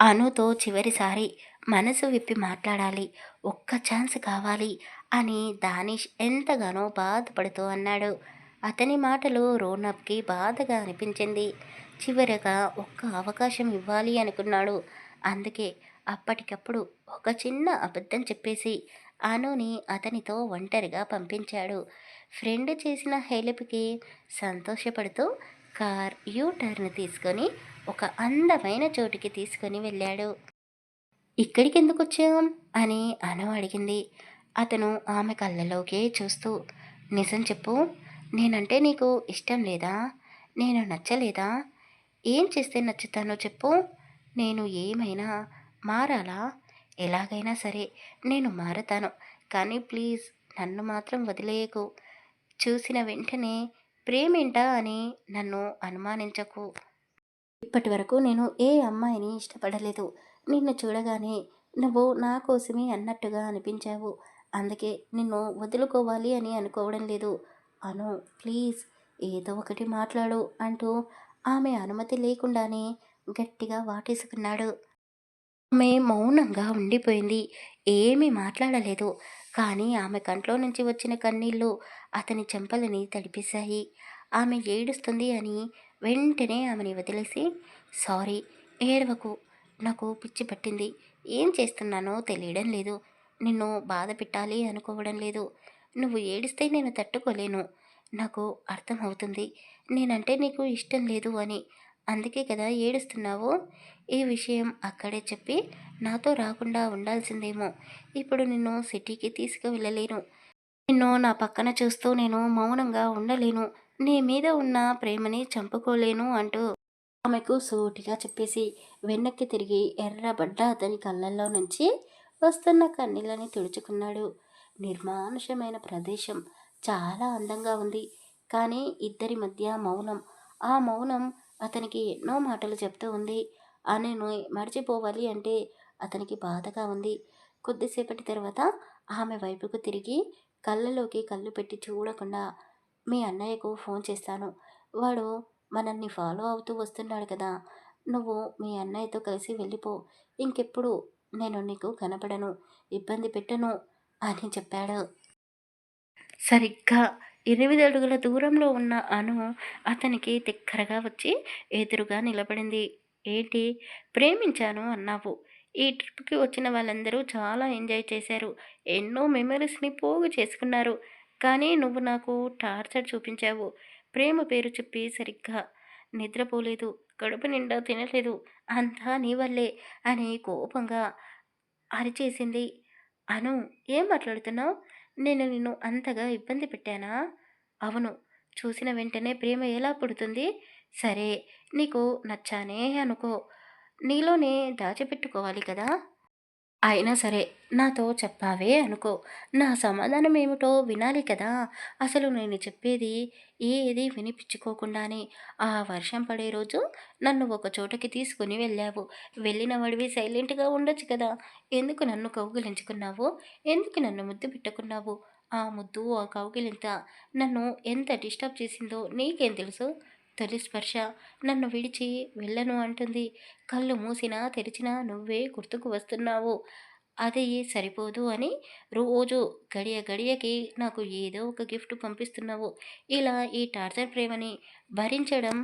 అనుతో చివరిసారి మనసు విప్పి మాట్లాడాలి. ఒక్క ఛాన్స్ కావాలి అని దానిష్ ఎంతగానో బాధపడుతూ అన్నాడు. అతని మాటలు రోనప్కి బాధగా అనిపించింది. చివరగా ఒక్క అవకాశం ఇవ్వాలి అనుకున్నాడు. అందుకే అప్పటికప్పుడు ఒక చిన్న అబద్ధం చెప్పేసి అనుని అతనితో ఒంటరిగా పంపించాడు. ఫ్రెండ్ చేసిన హెల్ప్కి సంతోషపడుతూ కార్ యూ టర్న్ తీసుకొని ఒక అందమైన చోటుకి తీసుకొని వెళ్ళాడు. ఇక్కడికి ఎందుకు వచ్చాం అని అను అడిగింది. అతను ఆమె కళ్ళలోకే చూస్తూ నిజం చెప్పు. నేనంటే నీకు ఇష్టం లేదా? నేను నచ్చలేదా? ఏం చేస్తే నచ్చుతానో చెప్పు. నేను ఏమైనా మారాలా? ఎలాగైనా సరే నేను మారతాను. కానీ ప్లీజ్ నన్ను మాత్రం వదిలేయకు. చూసిన వెంటనే ప్రేమేంటా అని నన్ను అనుమానించకు. ఇప్పటి వరకు నేను ఏ అమ్మాయిని ఇష్టపడలేదు. నిన్ను చూడగానే నువ్వు నా కోసమే అన్నట్టుగా అనిపించావు. అందుకే నిన్ను వదులుకోవాలి అని అనుకోవడం లేదు. అను ప్లీజ్ ఏదో ఒకటి మాట్లాడు అంటూ ఆమె అనుమతి లేకుండానే గట్టిగా వాటేసుకున్నాడు. ఆమె మౌనంగా ఉండిపోయింది. ఏమీ మాట్లాడలేదు. కానీ ఆమె కంట్లో నుంచి వచ్చిన కన్నీళ్ళు అతని చెంపలని తడిపేశాయి. ఆమె ఏడుస్తుంది అని వెంటనే ఆమెని వదిలేసి సారీ ఏడవకు. నాకు పిచ్చి పట్టింది. ఏం చేస్తున్నానో తెలియడం లేదు. నిన్ను బాధ పెట్టాలి అనుకోవడం లేదు. నువ్వు ఏడిస్తే నేను తట్టుకోలేను. నాకు అర్థమవుతుంది నేనంటే నీకు ఇష్టం లేదు అని. అందుకే కదా ఏడుస్తున్నావు? ఈ విషయం అక్కడే చెప్పి నాతో రాకుండా ఉండాల్సిందేమో. ఇప్పుడు నిన్ను సిటీకి తీసుకువెళ్ళలేను. నిన్ను నా పక్కన చూస్తూ నేను మౌనంగా ఉండలేను. నీ మీద ఉన్న ప్రేమని చంపుకోలేను అంటూ ఆమెకు సూటిగా చెప్పేసి వెనక్కి తిరిగి ఎర్రబడ్డ అతని కళ్ళల్లో నుంచి వస్తున్న కన్నీళ్ళని తుడుచుకున్నాడు. నిర్మానుషమైన ప్రదేశం చాలా అందంగా ఉంది. కానీ ఇద్దరి మధ్య మౌనం ఆ మౌనం అతనికి ఎన్నో మాటలు చెప్తూ ఉంది. ఆమెను మర్చిపోవాలి అంటే అతనికి బాధగా ఉంది. కొద్దిసేపటి తర్వాత ఆమె వైపుకు తిరిగి కళ్ళలోకి కళ్ళు పెట్టి చూడకుండా మీ అన్నయ్యకు ఫోన్ చేస్తాను. వాడు మనల్ని ఫాలో అవుతూ వస్తున్నాడు కదా. నువ్వు మీ అన్నయ్యతో కలిసి వెళ్ళిపో. ఇంకెప్పుడు నేను నీకు కనపడను. ఇబ్బంది పెట్టను అని చెప్పాడు. సరిగ్గా ఎనిమిది అడుగుల దూరంలో ఉన్న అను అతనికి తిక్కరగా వచ్చి ఎదురుగా నిలబడింది. ఏంటి? ప్రేమించాను అన్నావు. ఈ ట్రిప్కి వచ్చిన వాళ్ళందరూ చాలా ఎంజాయ్ చేశారు. ఎన్నో మెమరీస్ని పోగు చేసుకున్నారు. కానీ నువ్వు నాకు టార్చర్ చూపించావు. ప్రేమ పేరు చెప్పి సరిగ్గా నిద్రపోలేదు. కడుపు నిండా తినలేదు. అంతా నీ వల్లే అని కోపంగా అరిచేసింది. అను ఏం మాట్లాడుతున్నావు? నేను నిన్ను అంతగా ఇబ్బంది పెట్టానా? అవును. చూసిన వెంటనే ప్రేమ ఎలా పుడుతుంది? సరే నీకు నచ్చానే అనుకో. నీలోనే దాచిపెట్టుకోవాలి కదా? అయినా సరే నాతో చెప్పావే అనుకో. నా సమాధానం ఏమిటో వినాలి కదా. అసలు నేను చెప్పేది ఏది వినిపించుకోకుండానే ఆ వర్షం పడే రోజు నన్ను ఒక చోటకి తీసుకుని వెళ్ళావు. వెళ్ళిన వాడివి సైలెంట్గా ఉండొచ్చు కదా. ఎందుకు నన్ను కౌగిలించుకున్నావు? ఎందుకు నన్ను ముద్దు పెట్టుకున్నావు? ఆ ముద్దు ఆ కౌగిలింత నన్ను ఎంత డిస్టర్బ్ చేసిందో నీకేం తెలుసు? తొలి స్పర్శ నన్ను విడిచి వెళ్ళను అంటుంది. కళ్ళు మూసినా తెరిచినా నువ్వే గుర్తుకు వస్తున్నావు. అది సరిపోదు అని రోజు గడియ గడియకి నాకు ఏదో ఒక గిఫ్ట్ పంపిస్తున్నావు. ఇలా ఈ టార్చర్ ప్రేమని భరించడం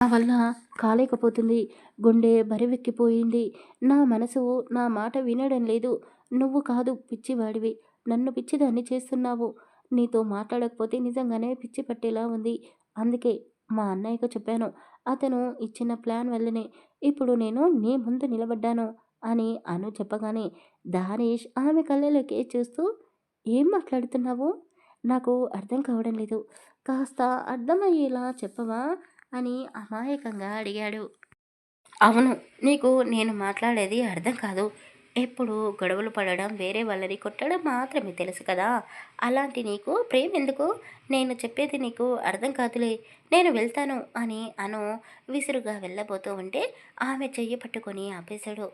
నా వల్ల కాలేకపోతుంది. గుండె బరివెక్కిపోయింది. నా మనసు నా మాట వినడం లేదు. నువ్వు కాదు పిచ్చివాడివి. నన్ను పిచ్చిదాన్ని చేస్తున్నావు. నీతో మాట్లాడకపోతే నిజంగానే పిచ్చి పట్టేలా ఉంది. అందుకే మా అన్నయ్యకు చెప్పాను అతను ఇచ్చిన ప్లాన్ వల్లనే ఇప్పుడు నేను నీ ముందు నిలబడ్డాను అని అను చెప్పగానే దానేష్ ఆమె కళ్ళలోకి చూస్తూ ఏం మాట్లాడుతున్నావు? నాకు అర్థం కావడం లేదు. కాస్త అర్థమయ్యేలా చెప్పవా? అని అమాయకంగా అడిగాడు. అవును నీకు నేను మాట్లాడేది అర్థం కాదు. ఎప్పుడు గొడవలు పడడం వేరే వాళ్ళని కొట్టడం మాత్రమే తెలుసు కదా. అలాంటి నీకు ప్రేమ ఎందుకు? నేను చెప్పేది నీకు అర్థం కాదులే. నేను వెళ్తాను అని అను విసురుగా వెళ్ళబోతూ ఉంటే ఆమె చెయ్యి పట్టుకొని ఆపేశాడు.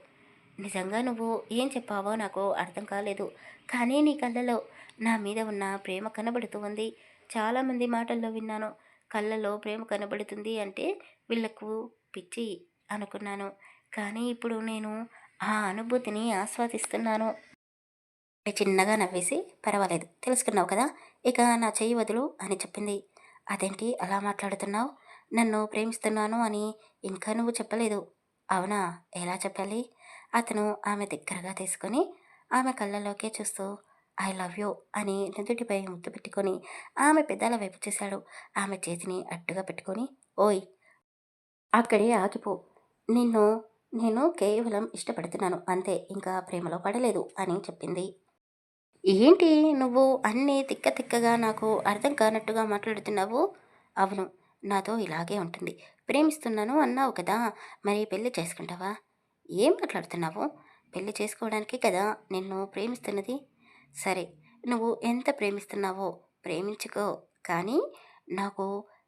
నిజంగా నువ్వు ఏం చెప్పావో నాకు అర్థం కాలేదు. కానీ నీ కళ్ళలో నా మీద ఉన్న ప్రేమ కనబడుతూ ఉంది. చాలామంది మాటల్లో విన్నాను. కళ్ళలో ప్రేమ కనబడుతుంది అంటే వీళ్ళకు పిచ్చి అనుకున్నాను. కానీ ఇప్పుడు నేను ఆ అనుభూతిని ఆస్వాదిస్తున్నాను. చిన్నగా నవ్వేసి పర్వాలేదు తెలుసుకున్నావు కదా? ఇక నా చెయ్యి వదులు అని చెప్పింది. అదేంటి అలా మాట్లాడుతున్నావు? నన్ను ప్రేమిస్తున్నాను అని ఇంకా నువ్వు చెప్పలేదు. అవునా? ఎలా చెప్పాలి? అతను ఆమె దగ్గరగా తీసుకొని ఆమె కళ్ళలోకే చూస్తూ ఐ లవ్ యూ అని నుదుటిపై ముద్దు పెట్టుకొని ఆమె పెదాల వైపు చేశాడు. ఆమె చేతిని అడ్డుగా పెట్టుకొని ఓయ్ అక్కడే ఆగిపో. నిన్ను నేను కేవలం ఇష్టపడుతున్నాను అంతే. ఇంకా ప్రేమలో పడలేదు అని చెప్పింది. ఏంటి నువ్వు అన్నీ తిక్క తిక్కగా నాకు అర్థం కానట్టుగా మాట్లాడుతున్నావు? అవును నాతో ఇలాగే ఉంటుంది. ప్రేమిస్తున్నాను అన్నావు కదా మరి పెళ్ళి చేసుకుంటావా? ఏం మాట్లాడుతున్నావు? పెళ్ళి చేసుకోవడానికి కదా నిన్ను ప్రేమిస్తున్నది? సరే నువ్వు ఎంత ప్రేమిస్తున్నావో ప్రేమించుకో కానీ నాకు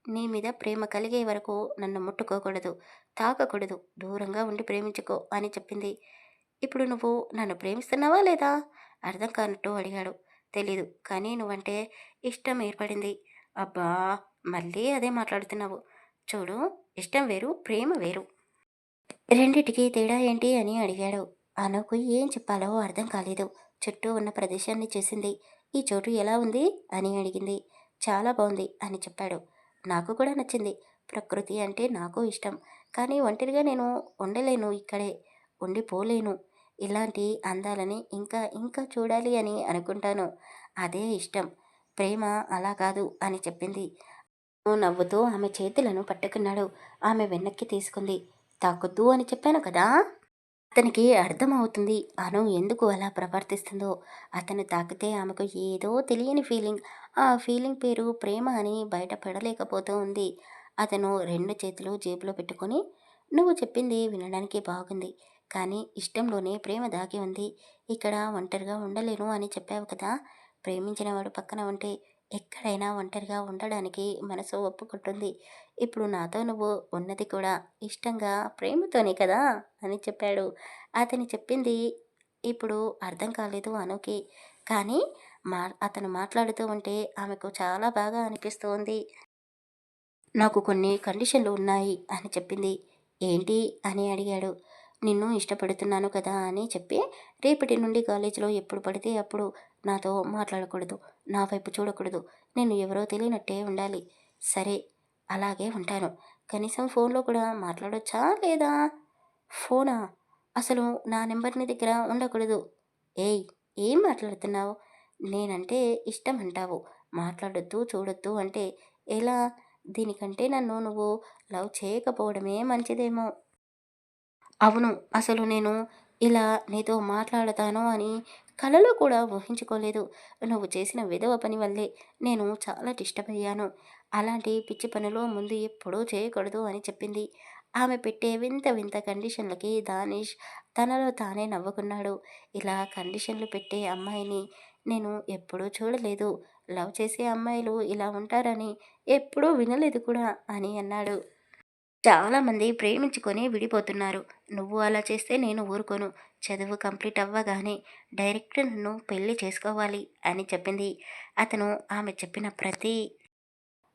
నీ మీద ప్రేమ కలిగే వరకు నన్ను ముట్టుకోకూడదు తాకకూడదు. దూరంగా ఉండి ప్రేమించుకో అని చెప్పింది. ఇప్పుడు నువ్వు నన్ను ప్రేమిస్తున్నావా లేదా? అర్థం కానట్టు అడిగాడు. తెలీదు. కానీ నువ్వంటే ఇష్టం ఏర్పడింది. అబ్బా! మళ్ళీ అదే మాట్లాడుతున్నావు. చూడు ఇష్టం వేరు ప్రేమ వేరు. రెండిటికి తేడా ఏంటి అని అడిగాడు. అనుకు ఏం చెప్పాలో అర్థం కాలేదు. చుట్టూ ఉన్న ప్రదేశాన్ని చూసింది. ఈ చోటు ఎలా ఉంది? అని అడిగింది. చాలా బాగుంది అని చెప్పాడు. నాకు కూడా నచ్చింది. ప్రకృతి అంటే నాకు ఇష్టం. కానీ ఒంటరిగా నేను ఉండలేను ఇక్కడే. ఉండిపోలేను. ఇలాంటి అందాలని ఇంకా ఇంకా చూడాలి అని అనుకుంటాను. అదే ఇష్టం. ప్రేమ అలా కాదు అని చెప్పింది. నవ్వుతూ ఆమె చేతులను పట్టుకున్నాడు. ఆమె వెనక్కి తీసుకుంది. తాకొద్దు అని చెప్పాను కదా? అతనికి అర్థమవుతుంది. అను ఎందుకు అలా ప్రవర్తిస్తుందో. అతను తాకితే ఆమెకు ఏదో తెలియని ఫీలింగ్. ఆ ఫీలింగ్ పేరు ప్రేమ అని బయటపడలేకపోతూ ఉంది అతను రెండు చేతులు జేబులో పెట్టుకొని నువ్వు చెప్పింది వినడానికి బాగుంది. కానీ ఇష్టంలోనే ప్రేమ దాగి ఉంది. ఇక్కడ ఒంటరిగా ఉండలేను అని చెప్పావు కదా. ప్రేమించిన వాడు పక్కన ఉంటే ఎక్కడైనా ఒంటరిగా ఉండడానికి మనసు ఒప్పుకుంటుంది. ఇప్పుడు నాతో నువ్వు ఉన్నది కూడా ఇష్టంగా ప్రేమతోనే కదా? అని చెప్పాడు. అతని చెప్పింది ఇప్పుడు అర్థం కాలేదు అనుకి. కానీ మా అతను మాట్లాడుతూ ఉంటే ఆమెకు చాలా బాగా అనిపిస్తోంది. నాకు కొన్ని కండిషన్లు ఉన్నాయి అని చెప్పింది. ఏంటి? అని అడిగాడు. నిన్ను ఇష్టపడుతున్నాను కదా అని చెప్పి రేపటి నుండి కాలేజీలో ఎప్పుడు పడితే అప్పుడు నాతో మాట్లాడకూడదు నా వైపు చూడకూడదు. నేను ఎవరో తెలియనట్టే ఉండాలి. సరే అలాగే ఉంటాను. కనీసం ఫోన్లో కూడా మాట్లాడొచ్చా లేదా? ఫోనా? అసలు నా నెంబర్ని దగ్గర ఉండకూడదు. ఏయ్ ఏం మాట్లాడుతున్నావు? నేనంటే ఇష్టం అంటావు మాట్లాడొద్దు చూడొద్దు అంటే ఎలా? దీనికంటే నన్ను నువ్వు లవ్ చేయకపోవడమే మంచిదేమో. అవును అసలు నేను ఇలా నీతో మాట్లాడతాను అని కలలో కూడా ఊహించుకోలేదు. నువ్వు చేసిన విధవ పని వల్లే నేను చాలా డిస్టర్బ్ అయ్యాను అలాంటి పిచ్చి పనులు ముందు ఎప్పుడూ చేయకూడదు అని చెప్పింది. ఆమె పెట్టే వింత వింత కండిషన్లకి దానిష్ తనలో తానే నవ్వుకున్నాడు. ఇలా కండిషన్లు పెట్టే అమ్మాయిని నేను ఎప్పుడూ చూడలేదు. లవ్ చేసే అమ్మాయిలు ఇలా ఉంటారని ఎప్పుడూ వినలేదు కూడా అని అన్నాడు. చాలామంది ప్రేమించుకొని విడిపోతున్నారు. నువ్వు అలా చేస్తే నేను ఊరుకోను. చదువు కంప్లీట్ అవ్వగానే డైరెక్ట్ నన్ను పెళ్ళి చేసుకోవాలి అని చెప్పింది. అతను ఆమె చెప్పిన ప్రతి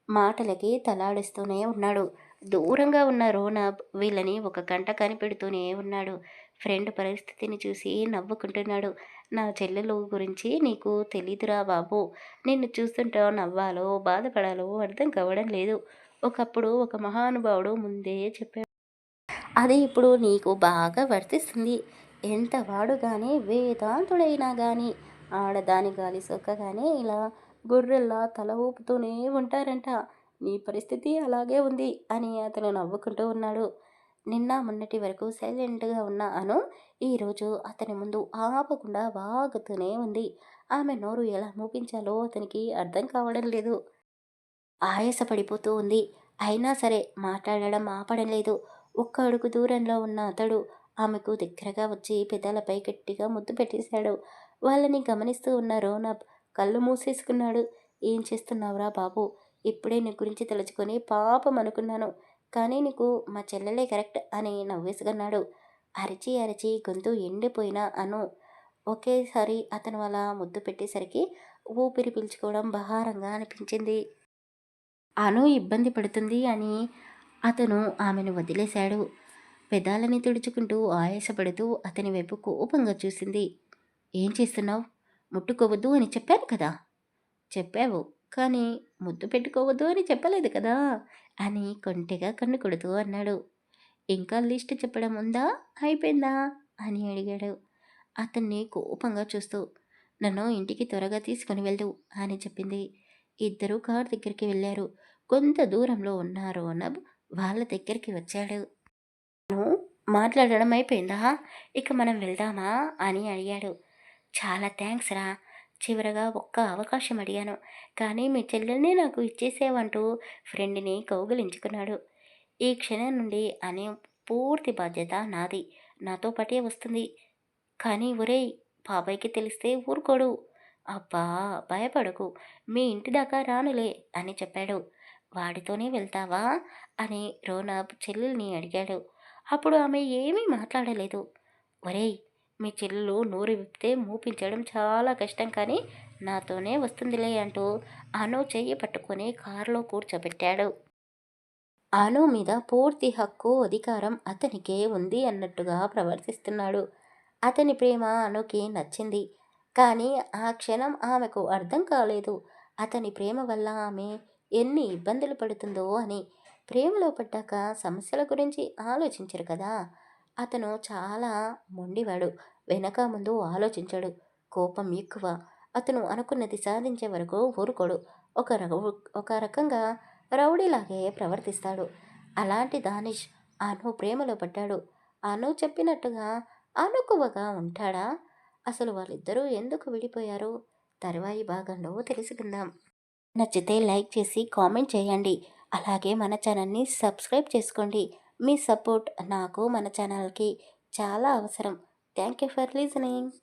మాటలకి తలాడిస్తూనే ఉన్నాడు. దూరంగా ఉన్న రోనబ్ వీళ్ళని ఒక గంట కనిపెడుతూనే ఉన్నాడు. ఫ్రెండ్ పరిస్థితిని చూసి నవ్వుకుంటున్నాడు. నా చెల్లెలు గురించి నీకు తెలీదురా బాబు. నిన్ను చూస్తుంటే నవ్వాలో బాధపడాలో అర్థం కావడం లేదు. ఒకప్పుడు ఒక మహానుభావుడు ముందే చెప్పాడు అది ఇప్పుడు నీకు బాగా వర్తిస్తుంది. ఎంత వాడు కానీ వేదాంతుడైనా కానీ ఆడదాని గాలి సొక్కగానే ఇలా గొర్రెల్లా తల ఊపుతూనే ఉంటారంట. నీ పరిస్థితి అలాగే ఉంది అని అతను నవ్వుకుంటూ ఉన్నాడు. నిన్న మొన్నటి వరకు సైలెంట్గా ఉన్న అను ఈరోజు అతని ముందు ఆపకుండా వాగుతూనే ఉంది. ఆమె నోరు ఎలా మూపించాలో అతనికి అర్థం కావడం లేదు. ఆయాసపడిపోతూ ఉంది. అయినా సరే మాట్లాడడం ఆపడం లేదు ఒక్క అడుగు దూరంలో ఉన్న అతడు ఆమెకు దగ్గరగా వచ్చి పెదాలపై గట్టిగా ముద్దు పెట్టేశాడు. వాళ్ళని గమనిస్తూ ఉన్న రోనబ్ కళ్ళు మూసేసుకున్నాడు. ఏం చేస్తున్నావురా బాబు? ఇప్పుడే నీ గురించి తలుచుకొని పాపం అనుకున్నాను. కానీ నీకు మా చెల్లెలే కరెక్ట్ అని నవ్వేసుకున్నాడు. అరిచి అరిచి గొంతు ఎండిపోయినా అను. ఒకేసారి అతను అలా ముద్దు పెట్టేసరికి ఊపిరి పీల్చుకోవడం బహారంగా అనిపించింది. అను ఇబ్బంది పడుతుంది అని అతను ఆమెను వదిలేశాడు. పెదాలని తుడుచుకుంటూ ఆయాసపడుతూ అతని వైపు కోపంగా చూసింది. ఏం చేస్తున్నావు? ముట్టుకోవద్దు అని చెప్పాను కదా. చెప్పావు కానీ ముద్దు పెట్టుకోవద్దు అని చెప్పలేదు కదా అని కొంటెగా కన్ను కొడుతూ అన్నాడు. ఇంకా లిస్ట్ చెప్పడం ఉందా? అయిపోయిందా? అని అడిగాడు. అతన్ని కోపంగా చూస్తూ నన్ను ఇంటికి త్వరగా తీసుకుని వెళ్దు అని చెప్పింది. ఇద్దరూ కార్ దగ్గరికి వెళ్ళారు. కొంత దూరంలో ఉన్న రోనబ్ వాళ్ళ దగ్గరికి వచ్చాడు. మాట్లాడడం అయిపోయిందా? ఇక మనం వెళ్దామా? అని అడిగాడు. చాలా థ్యాంక్స్ రా. చివరగా ఒక్క అవకాశం అడిగాను. కానీ మీ చెల్లెల్ని నాకు ఇచ్చేసేవంటూ ఫ్రెండ్ని కౌగిలించుకున్నాడు. ఈ క్షణం నుండి అనే పూర్తి బాధ్యత నాది. నాతో పాటే వస్తుంది. కానీ ఒరేయ్ బాబాయ్కి తెలిస్తే ఊరుకోడు. అబ్బా భయపడకు. మీ ఇంటి దాకా రానులే అని చెప్పాడు. వాడితోనే వెళ్తావా? అని రోనబ్ చెల్లెల్ని అడిగాడు. అప్పుడు ఆమె ఏమీ మాట్లాడలేదు. ఒరేయ్ మీ చెల్లెలు నూరు విప్పితే మూపించడం చాలా కష్టం కానీ నాతోనే వస్తుందిలే అంటూ అను చెయ్యి పట్టుకొని కారులో కూర్చోబెట్టాడు. అను మీద పూర్తి హక్కు అధికారం అతనికే ఉంది అన్నట్టుగా ప్రవర్తిస్తున్నాడు. అతని ప్రేమ అనుకి నచ్చింది. కానీ ఆ క్షణం ఆమెకు అర్థం కాలేదు. అతని ప్రేమ వల్ల ఆమె ఎన్ని ఇబ్బందులు పడుతుందో అని ప్రేమలో పడ్డాక సమస్యల గురించి ఆలోచించరు కదా. అతను చాలా మొండివాడు. వెనక ముందు ఆలోచించాడు. కోపం ఎక్కువ. అతను అనుకున్నది సాధించే వరకు ఊరుకోడు. ఒక రౌ ఒక రకంగా రౌడీలాగే ప్రవర్తిస్తాడు. అలాంటి దానిష్ అను ప్రేమలో పడ్డాడు. అను చెప్పినట్టుగా అనుకువగా ఉంటాడా? అసలు వాళ్ళిద్దరూ ఎందుకు విడిపోయారు? తర్వాయి భాగంలో తెలుసుకుందాం. నచ్చితే లైక్ చేసి కామెంట్ చేయండి. అలాగే మన ఛానల్ని సబ్స్క్రైబ్ చేసుకోండి. మీ సపోర్ట్ నాకు మన ఛానల్కి చాలా అవసరం. Thank you for listening.